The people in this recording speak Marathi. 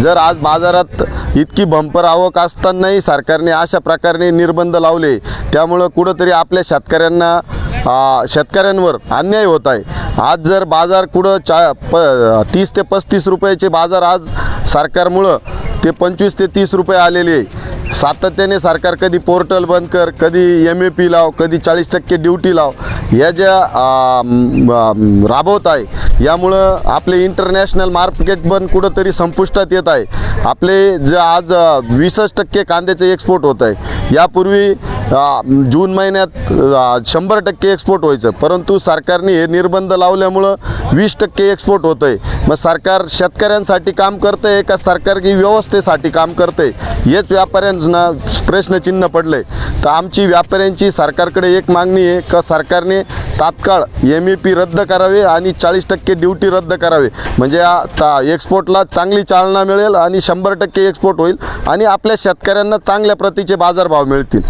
जर आज बाजारात इतकी बंपर आवक असतानाही सरकारने अशा प्रकारे निर्बंध लावले त्यामुळं कुठंतरी आपल्या शेतकऱ्यांना शेतकऱ्यांवर अन्याय होत आहे. आज जर बाजार कुठं चा प तीस ते पस्तीस रुपयाचे बाजार आज सरकारमुळं ते पंचवीस ते तीस रुपये आलेले आहे. सातत्याने सरकार कधी पोर्टल बंद कर कधी एम ए पी लाव कधी चाळीस टक्के ड्युटी लाव या ज्या राबवत आहे यामुळं आपले इंटरनॅशनल मार्केट पण कुठंतरी संपुष्टात येत आहे. आपले जे आज वीसच टक्के कांद्याचे एक्सपोर्ट होत आहे यापूर्वी जून महिन्यात शंभर टक्के एक्सपोर्ट व्हायचं. परंतु सरकारने हे निर्बंध लावल्यामुळं वीस टक्के एक्सपोर्ट होतं आहे मग सरकार शेतकऱ्यांसाठी काम करतं आहे का सरकारी व्यवस्थेसाठी काम करतं आहे हेच व्यापाऱ्यांना प्रश्नचिन्ह पडलं आहे तर आमची व्यापाऱ्यांची सरकारकडे एक मागणी आहे का सरकारने तात्काळ एम ए पी रद्द करावे आणि चाळीस टक्के ड्युटी रद्द करावे? म्हणजे ता एक्सपोर्टला चांगली चालना मिळेल आणि शंभर टक्के एक्सपोर्ट होईल आणि आपल्या शेतकऱ्यांना चांगल्या प्रतीचे बाजारभाव मिळतील.